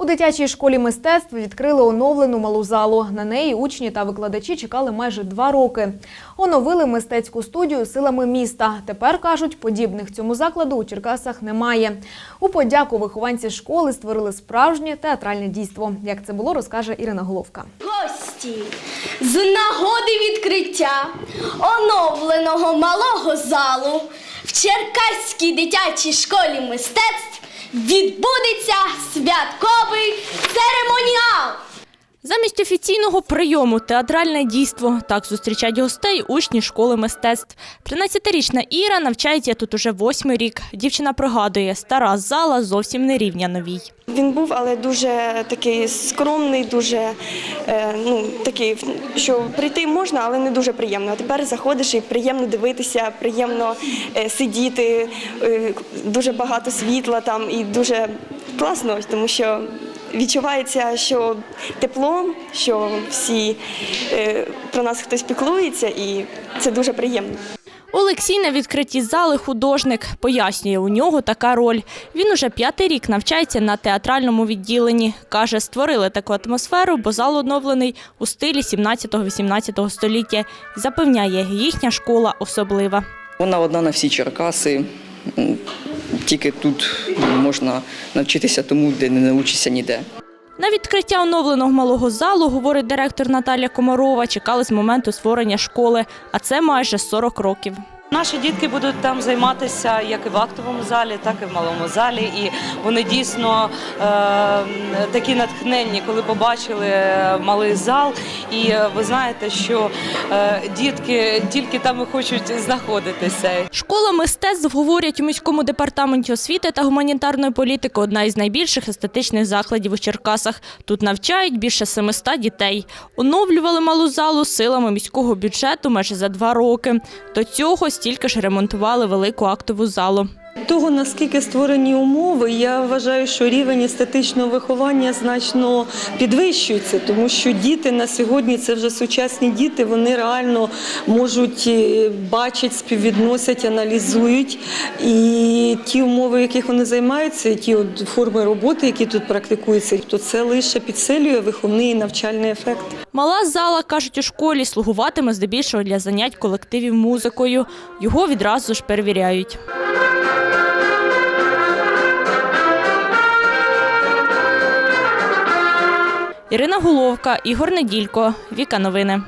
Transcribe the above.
У дитячій школі мистецтв відкрили оновлену малу залу. На неї учні та викладачі чекали майже два роки. Оновили мистецьку студію силами міста. Тепер кажуть, подібних цьому закладу у Черкасах немає. У подяку вихованці школи створили справжнє театральне дійство. Як це було, розкаже Ірина Головка. Гості з нагоди відкриття оновленого малого залу в Черкаській дитячій школі мистецтв відбудеться святковий церемоніал. Замість офіційного прийому театральне дійство. Так зустрічають гостей учні школи мистецтв. 13-річна Іра навчається тут уже восьмий рік. Дівчина пригадує, стара зала зовсім не рівня новій. Він був, але дуже такий скромний, дуже е, ну такий, що прийти можна, але не дуже приємно. А тепер заходиш і приємно дивитися, приємно е, сидіти, е, дуже багато світла там і дуже класно, тому що відчувається, що тепло, що всі е, про нас хтось піклується, і це дуже приємно. Олексій на відкритті зали художник. Пояснює, у нього така роль. Він уже п'ятий рік навчається на театральному відділенні. Каже, створили таку атмосферу, бо зал оновлений у стилі 17-18 століття. Запевняє, їхня школа особлива. Вона одна на всі Черкаси. Тільки тут можна навчитися тому, де не навчишся ніде. На відкриття оновленого малого залу, говорить директор Наталя Комарова, чекали з моменту створення школи, а це майже 40 років. Наші дітки будуть там займатися як і в актовому залі, так і в малому залі. І вони дійсно е, такі натхненні, коли побачили малий зал. І е, ви знаєте, що е, дітки тільки там і хочуть знаходитися. Школа мистецтв, говорять у міському департаменті освіти та гуманітарної політики, одна із найбільших естетичних закладів у Черкасах. Тут навчають більше 700 дітей. Оновлювали малу залу силами міського бюджету майже за два роки. До цього стільки ж ремонтували велику актову залу. Того, наскільки створені умови, я вважаю, що рівень естетичного виховання значно підвищується, тому що діти на сьогодні це вже сучасні діти, вони реально можуть е, бачать, співвідносять, аналізують. І ті умови, в яких вони займаються, ті от форми роботи, які тут практикуються, то це лише підсилює виховний і навчальний ефект. Мала зала, кажуть у школі, слугуватиме здебільшого для занять колективів музикою. Його відразу ж перевіряють. Ірина Головка, Ігор Неділько, Віка Новини.